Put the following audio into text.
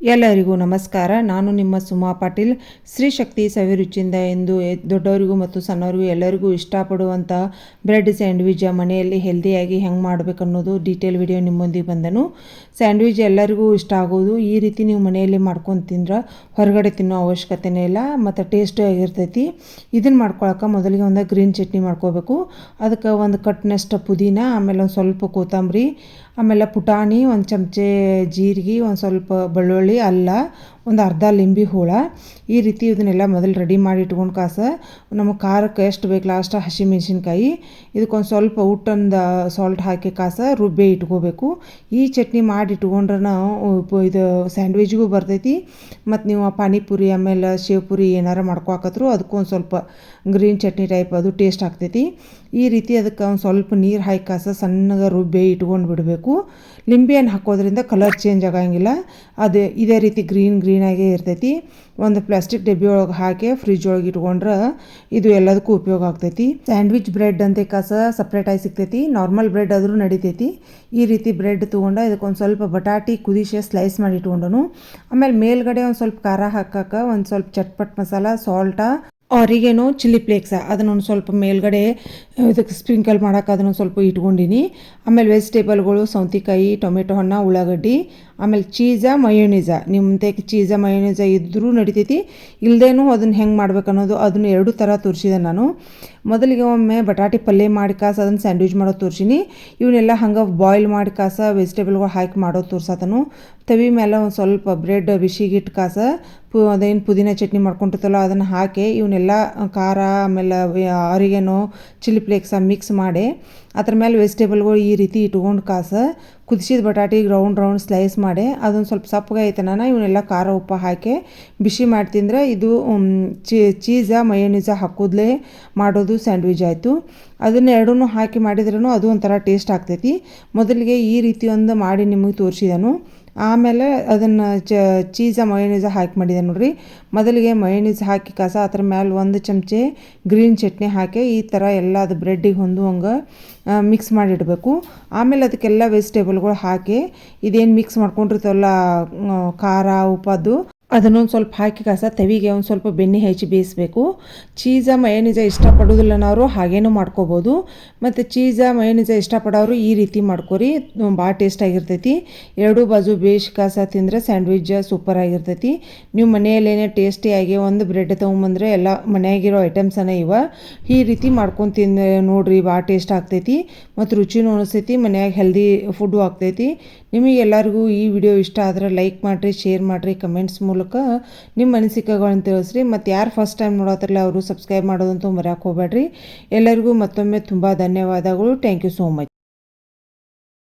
ಎಲ್ಲರಿಗೂ ನಮಸ್ಕಾರ. ನಾನು ನಿಮ್ಮ ಸುಮಾ ಪಾಟೀಲ್. ಶ್ರೀ ಶಕ್ತಿ ಸವಿರುಚಿಯಿಂದ ಎಂದು ದೊಡ್ಡವರಿಗೂ ಮತ್ತು ಸಣ್ಣವರಿಗೂ ಎಲ್ಲರಿಗೂ ಇಷ್ಟಪಡುವಂಥ ಬ್ರೆಡ್ ಸ್ಯಾಂಡ್ವಿಚ್ ಮನೆಯಲ್ಲಿ ಹೆಲ್ದಿಯಾಗಿ ಹೆಂಗೆ ಮಾಡಬೇಕು ಅನ್ನೋದು ಡೀಟೇಲ್ ವಿಡಿಯೋ ನಿಮ್ಮೊಂದಿಗೆ ಬಂದನು. ಸ್ಯಾಂಡ್ವಿಚ್ ಎಲ್ಲರಿಗೂ ಇಷ್ಟ ಆಗೋದು. ಈ ರೀತಿ ನೀವು ಮನೆಯಲ್ಲಿ ಮಾಡ್ಕೊಂಡು ತಿಂದ್ರೆ ಹೊರಗಡೆ ತಿನ್ನೋ ಅವಶ್ಯಕತೆನೇ ಇಲ್ಲ, ಮತ್ತು ಟೇಸ್ಟು ಆಗಿರ್ತೈತಿ. ಇದನ್ನು ಮಾಡ್ಕೊಳಕ್ಕೆ ಮೊದಲಿಗೆ ಒಂದು ಗ್ರೀನ್ ಚಟ್ನಿ ಮಾಡ್ಕೋಬೇಕು. ಅದಕ್ಕೆ ಒಂದು ಕಟ್ನಷ್ಟು ಪುದೀನ, ಆಮೇಲೆ ಒಂದು ಸ್ವಲ್ಪ ಕೊತ್ತಂಬರಿ, ಆಮೇಲೆ ಪುಟಾಣಿ, ಒಂದು ಚಮಚೆ ಜೀರಿಗೆ, ಒಂದು ಸ್ವಲ್ಪ ಬೆಳ್ಳುಳ್ಳಿ ಅಲ್ಲ, ಒಂದು ಅರ್ಧ ಲಿಂಬಿ ಹೂಳ. ಈ ರೀತಿ ಇದನ್ನೆಲ್ಲ ಮೊದಲು ರೆಡಿ ಮಾಡಿ ಇಟ್ಕೊಂಡು ಕಾಸ. ನಮಗೆ ಖಾರಕ್ಕೆ ಎಷ್ಟು ಬೇಕು ಲಾಸ್ಟ್ ಹಸಿಮೆಣ್ಸಿನ್ಕಾಯಿ. ಇದಕ್ಕೊಂದು ಸ್ವಲ್ಪ ಊಟಂದು ಸಾಲ್ಟ್ ಹಾಕಿ ಕಾಸ ರುಬ್ಬಿ ಇಟ್ಕೋಬೇಕು. ಈ ಚಟ್ನಿ ಮಾಡಿ ಇಟ್ಕೊಂಡ್ರೆ ನಾವು ಇದು ಸ್ಯಾಂಡ್ವಿಚ್ಗೂ ಬರ್ತೈತಿ. ಮತ್ತು ನೀವು ಪಾನಿಪುರಿ, ಆಮೇಲೆ ಶೇವ್ಪುರಿ ಏನಾರು ಮಾಡ್ಕೊಳಕತ್ರು ಅದಕ್ಕೊಂದು ಸ್ವಲ್ಪ ಗ್ರೀನ್ ಚಟ್ನಿ ಟೈಪ್ ಅದು ಟೇಸ್ಟ್ ಆಗ್ತೈತಿ. ಈ ರೀತಿ ಅದಕ್ಕೆ ಒಂದು ಸ್ವಲ್ಪ ನೀರು ಹಾಕಿ ಕಾಸ ಸಣ್ಣಗೆ ರುಬ್ಬಿ ಇಟ್ಕೊಂಡು ಬಿಡಬೇಕು. ಲಿಂಬೆ ಹಣ್ಣು ಹಾಕೋದ್ರಿಂದ ಕಲರ್ ಚೇಂಜ್ ಆಗೋಂಗಿಲ್ಲ. ಅದು ಇದೇ ರೀತಿ ಗ್ರೀನ್ ಗ್ರೀನಾಗೇ ಇರ್ತೈತಿ. ಒಂದು ಪ್ಲಾಸ್ಟಿಕ್ ಡಬ್ಬಿ ಒಳಗೆ ಹಾಕಿ ಫ್ರಿಜ್ ಒಳಗೆ ಇಟ್ಕೊಂಡ್ರೆ ಇದು ಎಲ್ಲದಕ್ಕೂ ಉಪಯೋಗ ಆಗ್ತೈತಿ. ಸ್ಯಾಂಡ್ವಿಚ್ ಬ್ರೆಡ್ ಅಂತ ಕಸ ಸಪ್ರೇಟಾಗಿ ಸಿಗ್ತೈತಿ. ನಾರ್ಮಲ್ ಬ್ರೆಡ್ ಆದರೂ ನಡಿತೈತಿ. ಈ ರೀತಿ ಬ್ರೆಡ್ ತೊಗೊಂಡು ಇದಕ್ಕೊಂದು ಸ್ವಲ್ಪ ಬಟಾಟಿ ಕುದಿಸಿ ಸ್ಲೈಸ್ ಮಾಡಿ ಇಟ್ಕೊಂಡನು. ಆಮೇಲೆ ಮೇಲ್ಗಡೆ ಒಂದು ಸ್ವಲ್ಪ ಖಾರ ಹಾಕಕ್ಕೆ ಒಂದು ಸ್ವಲ್ಪ ಚಟ್ಪಟ್ ಮಸಾಲ ಸಾಲ್ಟ ಆರಿಗೇನೋ ಚಿಲ್ಲಿ ಫ್ಲೇಕ್ಸ ಅದನ್ನೊಂದು ಸ್ವಲ್ಪ ಮೇಲ್ಗಡೆ ಇದಕ್ಕೆ ಸ್ಪ್ರಿಂಕಲ್ ಮಾಡೋಕೆ ಅದನ್ನು ಸ್ವಲ್ಪ ಇಟ್ಕೊಂಡಿನಿ. ಆಮೇಲೆ ವೆಜಿಟೇಬಲ್ಗಳು ಸೌತೆಕಾಯಿ ಟೊಮೆಟೊ ಹಣ್ಣು, ಉಳ್ಳಾಗಡ್ಡಿ ಆಮೇಲೆ ಚೀಸ ಮಯೋನೀಸ ನಿಮ್ಮ ತೆಗೆ ಚೀಸ ಮಯೋನೀಸ ಇದ್ದರೂ ನಡಿತೈತಿ. ಇಲ್ಲದೇನೂ ಅದನ್ನು ಹೆಂಗೆ ಮಾಡ್ಬೇಕು ಅನ್ನೋದು ಅದನ್ನು ಎರಡು ಥರ ತೋರಿಸಿದೆ ನಾನು. ಮೊದಲಿಗೆ ಒಮ್ಮೆ ಬಟಾಟಿ ಪಲ್ಯ ಮಾಡಿ ಕಾಸ, ಅದನ್ನು ಸ್ಯಾಂಡ್ವಿಚ್ ಮಾಡೋದು ತೋರಿಸಿನಿ. ಇವನ್ನೆಲ್ಲ ಹಂಗೆ ಬಾಯ್ಲ್ ಮಾಡಿ ಕಾಸ ವೆಜಿಟೇಬಲ್ಗಳು ಹಾಕಿ ಮಾಡೋದು ತೋರ್ಸತನು. ತವಿ ಮೇಲೆ ಒಂದು ಸ್ವಲ್ಪ ಬ್ರೆಡ್ ಬಿಸಿಗಿಟ್ಟು ಕಾಸ, ಪು, ಅದೇನು ಪುದೀನ ಚಟ್ನಿ ಮಾಡ್ಕೊಂಡಿರ್ತಲ್ಲ ಅದನ್ನು ಹಾಕಿ ಇವನ್ನೆಲ್ಲ ಖಾರ, ಆಮೇಲೆ ಆರಿಗೇನೋ ಚಿಲ್ಲಿ ಫ್ಲೇಕ್ಸ ಮಿಕ್ಸ್ ಮಾಡಿ, ಅದ್ರ ಮೇಲೆ ವೆಜಿಟೇಬಲ್ಗಳು ಈ ರೀತಿ ಇಟ್ಕೊಂಡು ಕಾಸ ಕುದಿಸಿದ ಬಟಾಟಿ ರೌಂಡ್ ರೌಂಡ್ ಸ್ಲೈಸ್ ಮಾಡಿ, ಅದೊಂದು ಸ್ವಲ್ಪ ಸಪ್ಪಗೆ ನಾನು ಇವನ್ನೆಲ್ಲ ಖಾರ ಉಪ್ಪು ಹಾಕಿ ಬಿಸಿ ಮಾಡಿ ತಿಂದರೆ ಇದು ಚೀಸ ಮಯೋನೀಸ ಹಾಕೋದ್ಲೇ ಮಾಡೋದು ಸ್ಯಾಂಡ್ವಿಚ್ ಆಯಿತು. ಅದನ್ನ ಎರಡೂ ಹಾಕಿ ಮಾಡಿದ್ರೂ ಅದು ಒಂಥರ ಟೇಸ್ಟ್ ಆಗ್ತೈತಿ. ಮೊದಲಿಗೆ ಈ ರೀತಿ ಒಂದು ಮಾಡಿ ನಿಮಗೆ ತೋರಿಸಿದನು. ಆಮೇಲೆ ಅದನ್ನು ಚ, ಚೀಸ ಮಯೋನೀಸ ಹಾಕಿ ಮಾಡಿದೆ ನೋಡ್ರಿ. ಮೊದಲಿಗೆ ಮಯೋನೀಸ್ ಹಾಕಿ ಕಸ ಅದ್ರ ಮೇಲೆ ಒಂದು ಚಮಚೆ ಗ್ರೀನ್ ಚಟ್ನಿ ಹಾಕಿ ಈ ಥರ ಎಲ್ಲ ಅದು ಬ್ರೆಡ್ಡಿಗೆ ಹೊಂದುವಂಗೆ ಮಿಕ್ಸ್ ಮಾಡಿಡಬೇಕು. ಆಮೇಲೆ ಅದಕ್ಕೆಲ್ಲ ವೆಜಿಟೇಬಲ್ಗಳು ಹಾಕಿ ಇದೇನು ಮಿಕ್ಸ್ ಮಾಡ್ಕೊಂಡಿರ್ತವಲ್ಲ ಖಾರ ಉಪ್ಪದು ಅದನ್ನೊಂದು ಸ್ವಲ್ಪ ಹಾಕಿ ಕಸ ತೆವಿಗೆ ಒಂದು ಸ್ವಲ್ಪ ಬೆಣ್ಣೆ ಹೆಚ್ಚಿ ಬೇಯಿಸಬೇಕು. ಚೀಸ ಮಯೋನೀಸ ಇಷ್ಟಪಡೋದಿಲ್ಲನವರು ಹಾಗೇನೂ ಮಾಡ್ಕೋಬೋದು. ಮತ್ತು ಚೀಸ ಮಯನಿಜ ಇಷ್ಟಪಡೋರು ಈ ರೀತಿ ಮಾಡ್ಕೊರಿ. ಭಾಳ ಟೇಸ್ಟ್ ಆಗಿರ್ತೈತಿ. ಎರಡೂ ಬಾಜು ಬೇಯಿಸ್ ಕಸ ತಿಂದರೆ ಸ್ಯಾಂಡ್ವಿಚ್ ಸೂಪರ್ ಆಗಿರ್ತೈತಿ. ನೀವು ಮನೆಯಲ್ಲೇನೇ ಟೇಸ್ಟಿಯಾಗಿ ಒಂದು ಬ್ರೆಡ್ ತೊಗೊಂಬಂದರೆ ಎಲ್ಲ ಮನೆಯಾಗಿರೋ ಐಟಮ್ಸನ್ನು ಇವ ಈ ರೀತಿ ಮಾಡ್ಕೊಂಡು ತಿಂದು ನೋಡ್ರಿ ಭಾಳ ಟೇಸ್ಟ್ ಆಗ್ತೈತಿ. ಮತ್ತು ರುಚಿನೂ ಅನಿಸ್ತೈತಿ ಮನೆಯಾಗ ಹೆಲ್ದಿ ಫುಡ್ಡು ಆಗ್ತೈತಿ. ನಿಮಗೆ ಎಲ್ಲರಿಗೂ ಈ ವಿಡಿಯೋ ಇಷ್ಟ ಆದರೆ ಲೈಕ್ ಮಾಡಿರಿ, ಶೇರ್ ಮಾಡಿರಿ, ಕಮೆಂಟ್ಸ್ ಮೂಲಕ ನಿಮ್ಮ ಅನಿಸಿಕೆಗಳನ್ನು ತಿಳಿಸ್ರಿ. ಮತ್ತು ಯಾರು ಫಸ್ಟ್ ಟೈಮ್ ನೋಡತ್ತಿರಲ್ಲ ಅವರು ಸಬ್ಸ್ಕ್ರೈಬ್ ಮಾಡೋದಂತೂ ಮರ್ಯಾಕೆ ಹೋಗ್ಬೇಡ್ರಿ. ಎಲ್ಲರಿಗೂ ಮತ್ತೊಮ್ಮೆ ತುಂಬ ಧನ್ಯವಾದಗಳು. Thank you so much